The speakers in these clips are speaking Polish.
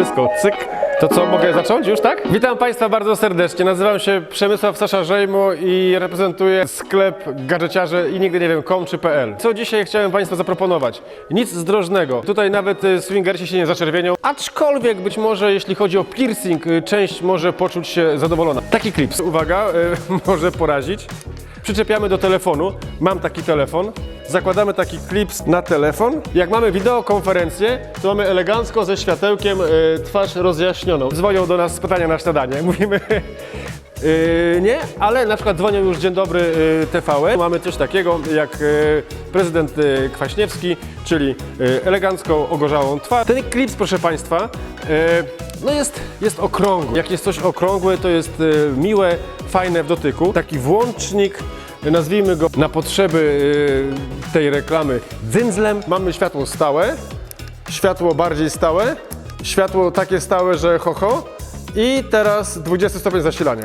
wszystko, cyk. To co, mogę zacząć już, tak? Witam Państwa bardzo serdecznie. Nazywam się Przemysław Sasza Żejmo i reprezentuję sklep gadżeciarze i nigdy nie wiem com czy pl. Co dzisiaj chciałem Państwu zaproponować? Nic zdrożnego. Tutaj nawet y, swingersi się nie zaczerwienią, aczkolwiek być może jeśli chodzi o piercing, y, część może poczuć się zadowolona. Taki klips, uwaga, y, może porazić. Przyczepiamy do telefonu. Mam taki telefon. Zakładamy taki klips na telefon. Jak mamy wideokonferencję, to mamy elegancko ze światełkiem y, twarz rozjaśnioną. Dzwonią do nas z pytania na śniadanie. Mówimy y, nie, ale na przykład dzwonią już dzień dobry y, TVN. Mamy coś takiego jak y, prezydent y, Kwaśniewski, czyli y, elegancką, ogorzałą twarz. Ten klips, proszę Państwa, y, no jest, jest okrągły. Jak jest coś okrągłe, to jest y, miłe, fajne w dotyku. Taki włącznik, nazwijmy go na potrzeby y, tej reklamy dzyndzlem. Mamy światło stałe, światło bardziej stałe, światło takie stałe, że ho, ho i teraz 20 stopień zasilania.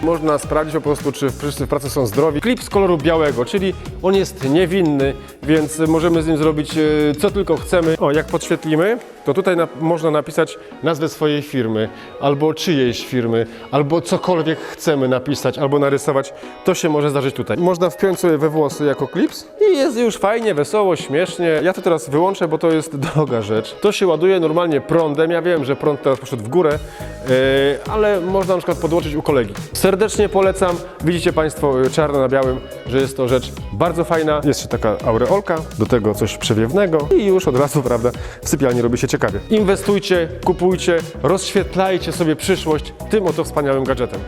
Można sprawdzić po prostu, czy wszyscy w pracy są zdrowi. Klip z koloru białego, czyli on jest niewinny, więc możemy z nim zrobić e, co tylko chcemy. O, jak podświetlimy, to tutaj na, można napisać nazwę swojej firmy, albo czyjejś firmy, albo cokolwiek chcemy napisać, albo narysować. To się może zdarzyć tutaj. Można wpiąć sobie we włosy jako klips i jest już fajnie, wesoło, śmiesznie. Ja to teraz wyłączę, bo to jest droga rzecz. To się ładuje normalnie prądem. Ja wiem, że prąd teraz poszedł w górę, e, ale można na przykład podłączyć u kolegi. Serdecznie polecam. Widzicie Państwo e, czarno na białym, że jest to rzecz bardzo fajna. Jest jeszcze taka aureolka, do tego coś przewiewnego i już od razu, prawda, w sypialni robi się ciekawie. Inwestujcie, kupujcie, rozświetlajcie sobie przyszłość tym oto wspaniałym gadżetem.